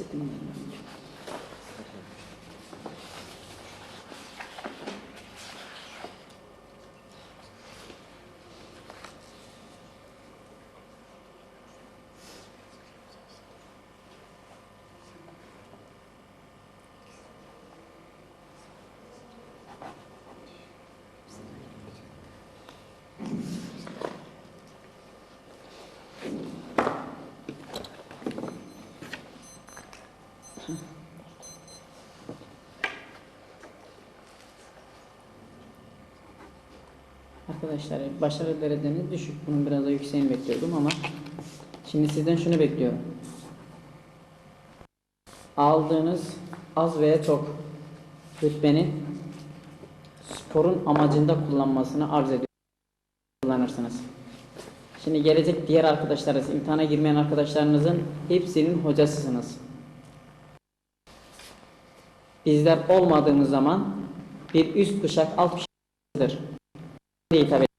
70 años. Arkadaşlar başarı dereceniz düşük. Bunun biraz da yükseğini bekliyordum ama şimdi sizden şunu bekliyorum. Aldığınız az veya çok rütbenin sporun amacında kullanmasını arz ediyor. Kullanırsınız. Şimdi gelecek diğer arkadaşlarınız, imtihana girmeyen arkadaşlarınızın hepsinin hocasısınız. Bizler olmadığımız zaman bir üst kuşak alt diye hitap